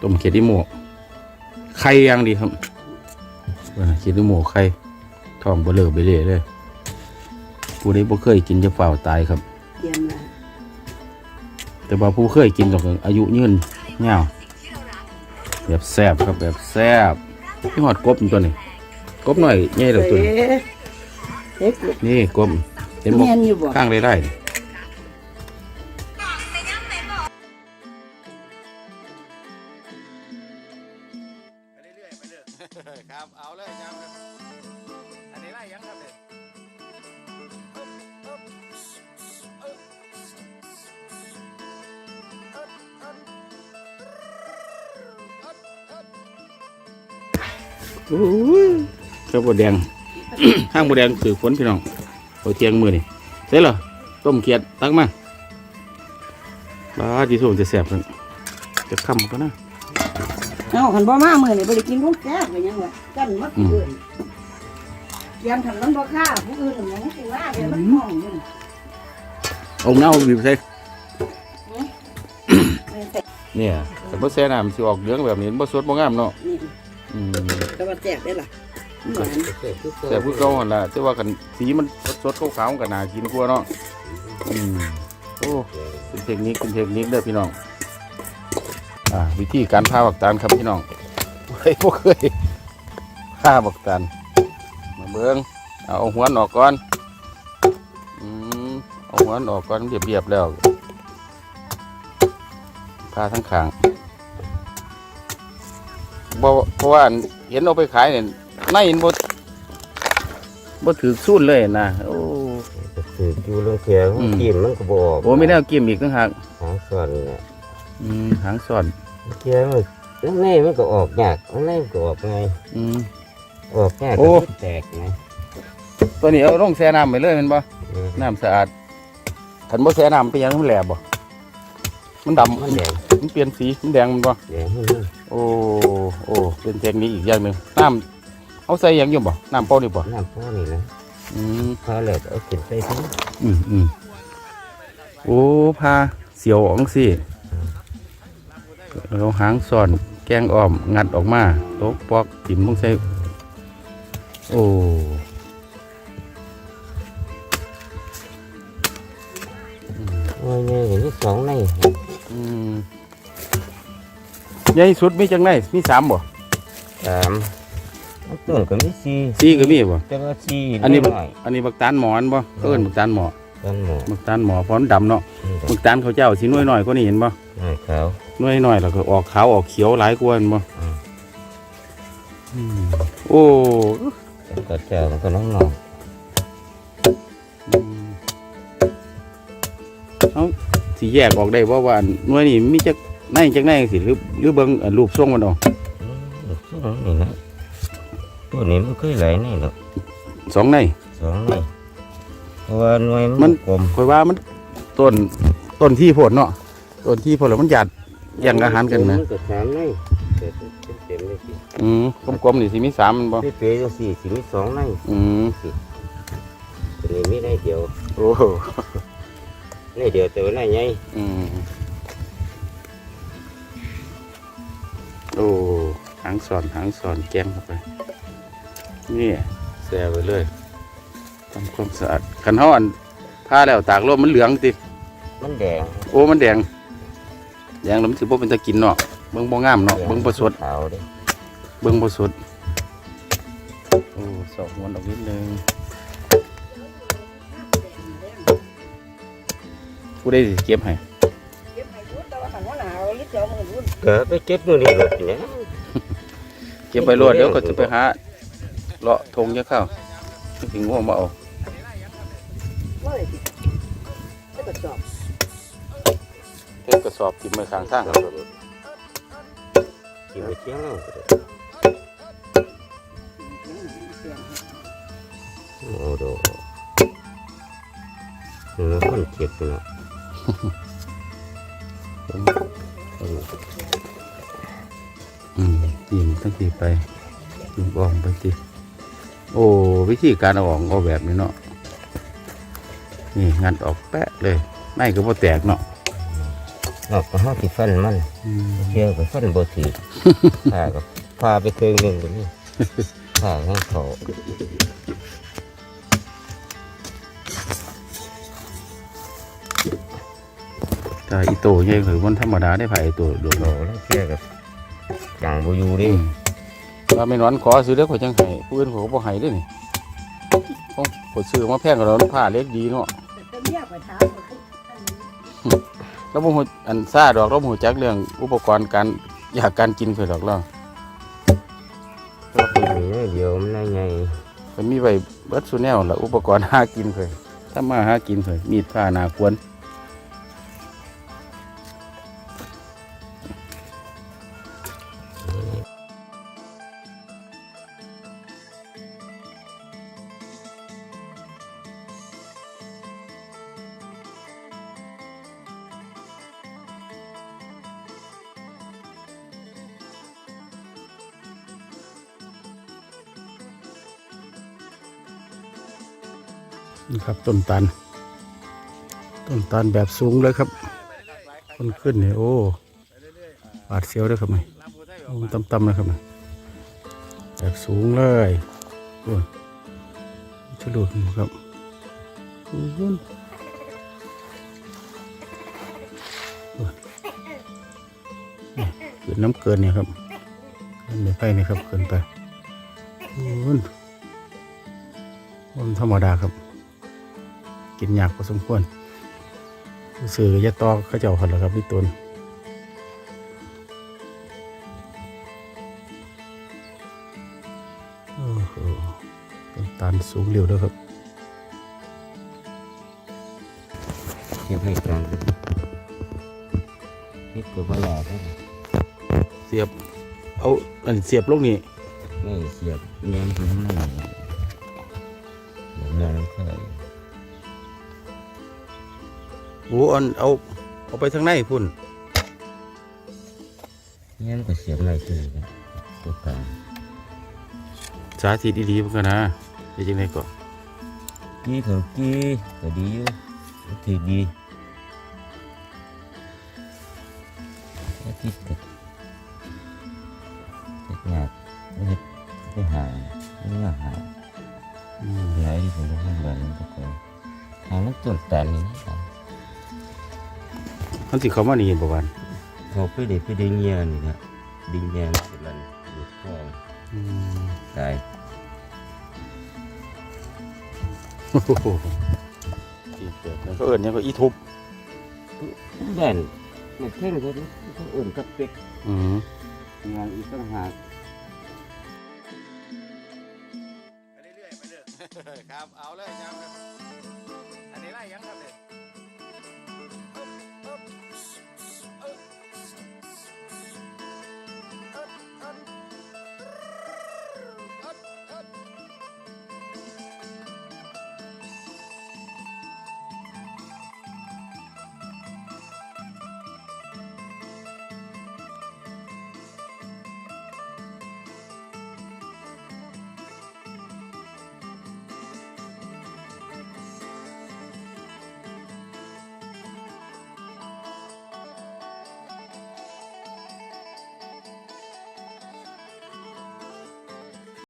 ต้มเขียดอีโมกไข่ย่างดีครับว่านะเขียดอีโมกไข่ท้องเบลอไปเลยเลยผู้ใดบ่เคยกินจะเฝ้าวตายครับเตรียมละแต่ว่าผู้เคยกินต้องอายุยืนยาวแบบแซ่บครับแบบแซ่บพี่หอดกบตัวนี้กบหน่อยใหญ่เหลือตัวนี้เอ๊ะเอ๊ะนี่กบเห็นบ่แม่นอยู่บ่ข้างไร่ๆค โอ้ยข้าวบดแดง ข้างบดแดงคือฝนพี่น้องโอาเทียงมือนี่เสร็จเหรอต้มเขียดตักมาบ้าดีสุดจะแสบเลยจะคำก็นะเอาคันบ่มามื้อนี่บ่ได้กินของแซ่บก็ยังว่ากันหมดผู้อื่นเตรียมคันมันบ่ค่าผู้อื่นมันสิว่าเดี๋ยวมันห้องอยู่เอาเน่าบีบใส่นี่แต่เนี่ยแต่บ่แซ่น้ำสิออกเหลืองแบบนี้มันบ่สดบ่งามเนาะนี่ อืมก็ว่าแซ่บได้ล่ะหวานแต่ผู้เก่าหั่นล่ะแต่ว่ากันสีมันสดๆขาวๆก็น่ากินกว่าเนาะอืมโอ้เป็นเทคนิคเป็นเทคนิคเด้อพี่น้อง อ่า วิธีการพาบักตาลครับพี่น้องเฮ้ยบ่เคยพาบักตาลมาเบิ่งเอาเอาหัวออกก่อนอืมเอาหัวออกก่อนเรียบๆแล้วพาทั้งขาง บ่เพราะว่าเห็นเอาไปขายเนี่ยในเห็นบ่บ่ถือสู้เลยนะโอ้คืออยู่เรื่องเทียงอืมกินมันก็บออกโอ้ไม่ได้เอากิมอีกต่างหากหางส่วนเนี่ยอืมหางซ่อนเทียงมันข้างในมันก็ออกยากข้างในมันก็ออกไงอืมออกยากโอ้ก็แตกไงตัวนี้เอาลงแช่น้ำไปเลยแมันบ่เออน้ำสะอาดขันบ่แช่น้ำเป็นหยังมันแหลบบ่มันดำมันแดง มันเปลี่ยนสีมันแดงมันบ่แดงให้มันโอ้โอ้เป็นเทคนิคอีกอย่างหนึ่งน้ำเอาใส่หยังอยู่บ่น้ำเปล่านี่บ่น้ำพ่อนี่นะอืมพอแล้วก็เอาขึ้นใส่ถุงอืมอืมโอ้พาเสียวอองสิเราหางซ่อนแกงอ้อมงัดออกมาโต๊ะปอกจิ้มลงใส่โอ้โอ้ยเนี่ยอย่างนี้สองในอืม ใหญ่สุดมีจังไดมีสามบ่สามน้ำต้นก็มีสี่สี่ก็มีบ่แต่ว่าสี่อันนี้บักน้อยอันนี้บักตาลหมอนบ่เขาเอิ้นบักตาลหมอๆต้นหมอบักตาลหมอเพราะมันดำเนาะนี่ดอกบักตาลเขาเจ้าสิหน่วยน้อยกว่านี้เห็นบ่หน่อยขาวหน่วยน้อยแล้วก็ออกขาวออกเขียวหลายกว่าเห็นบ่อืมอืมโอ้แล้วก็เจ้ามันก็น้องนองอืมเขาสิแยกออกได้ว่าว่าอันหน่วยนี่มีจัก ในจักในสิหรือหรือเบิ่งอันรูปทรงมันเออกนี่นะตัวนี้มันเคยไหลนี่หรอกสองในสองในเพราะว่าหน่วยมัมันนกลมคอยว่ามันต้นต้นที่โพดเนาะต้นที่โพดแล้วมันหยาดแย่งอาหารกันนะมัก็สามในเต็มเต็มเลยสิอืมกลมๆนี่สิมีสามมันบ่พี่เป๊ะจังสี่สิมีสองในอืมสิตัวนี้มีในเดียวโอ้โหในเดียวแต่ว่าในใหญ่อืม โอ้หางสอนหางสอนแกงเข้าไปนี่แซ่ไปเลยทำความสะอาดคันเฮาอันผ้าแล้วตากลมมันเหลืองติมันแดงโอ้มันแดงแดงแล้วมันสิบ่เป็นตะกินเนาะเบิ่งบ่งามเนาะเบิ่งบ่สดขาวเด้เบิ่งบ่สดโอ้สอกมันออกนิดนึงผู้ใดสิเก็บให้ ก็ไปเก็บนู่นนี่หมดเนี่ยเก็บไปรวดเดี๋ยวก็จะไปหาเลาะทงจะเข้าถึงง่วงมาเอาว่าเลยสิแล้วก็จอบเทกระสอบกินไปข้างทางกินไปเที่ยงแล้วก็ได้โอ้โหเนื้อคนเก็บเนาะ อืมยิงตั้งทีไปยิงออกไปทีโอ้ วิธีการเอาออกเอาแบบนี้เนาะนี่งัดออกแปะเลยไม่ก็บ่แตกเนาะนอกจากห้าที่ฟันมันเที่ยวกับฟันบ่ถือผ่ากับพาไปเคืองหนึ่งตัวนี้ผ่าให้เขา แต่อีโตใหญ่คือมันธรรมดาได้ไผอีโตโดดเราแล้วเที่ยวกับอย่างบ่อยู่เดิอืมว่าไม่นอนขอซื้อเด้อข่อยจังให้ผู้อื่นเขาก็บ่ให้เด้อนี่โอ้ข่อยซื้อมาแพงกว่าเราผ้าเล็กดีเนาะแต่เมียไปถามว่าอันนี้เราบ่ฮู้อันซ่าดอกเราบ่ฮู้จักเรื่องอุปกรณ์การอยากการกินเพิ่นดอกเรานี่เดียวมันได้ไงเพิ่นมีไว้เบิดซุแนวล่ะอุปกรณ์หากินเพิ่นถ้ามาหากินเพิ่นมีดผ้าหน้าควร นี่ครับต้นตัน ต้นตันแบบสูงเลยครับคนขึ้นเนี่ยโอ้บาดเสียวด้วยครับนี่โอ้ต่ำๆเลยครับนี่แบบสูงเลยโอ้ยชะลุดครับโอ้โหโอ้ยนี่ขึ้นน้ำเกินเนี่ยครับขึ้นไม่ไปนี่ครับขึ้นไปโอ้โหมันธรรมดาครับ กินยากพอสมควรสื่อยาตอเขาเจ้าหันแล้วครับพี่ตุนโอ้โหต้นตาลสูงเร็วด้วยครับเทียบให้กันนี่ก็บ่ลาครับเสียบ เอาอันเสียบลงนี่ไม่เสียบแย้มถึงข้า โอ้อันเอาเอาไปทางในพุ่นแย้มก็เสียบไม่ถึงตัวกลางสาธิตดีๆเพื่อนนะเดี๋ยวจังไดก่อนกี้เขากี้ก็ดีอยู่ถือดีอาทิตย์ก็เฮ็ดงานไม่เฮ็ดไปหาไม่มาหาอืมหลายที่ผมรู้ข้างบ้านนั่นก็คือหามันต้นตาลนี่นะครับ มันสิเขามานี่ประวันเขาไปเด็กไปเด็กเงียนี่นะดิงเงียสิลันหลุดคออืมตายโอ้โหอีเกิดแล้วก็เอิญยังก็อีทุบบ้านมันเท่งเขาดิเขาเอื่นกับเป็กอืมงานอีกต่างหาก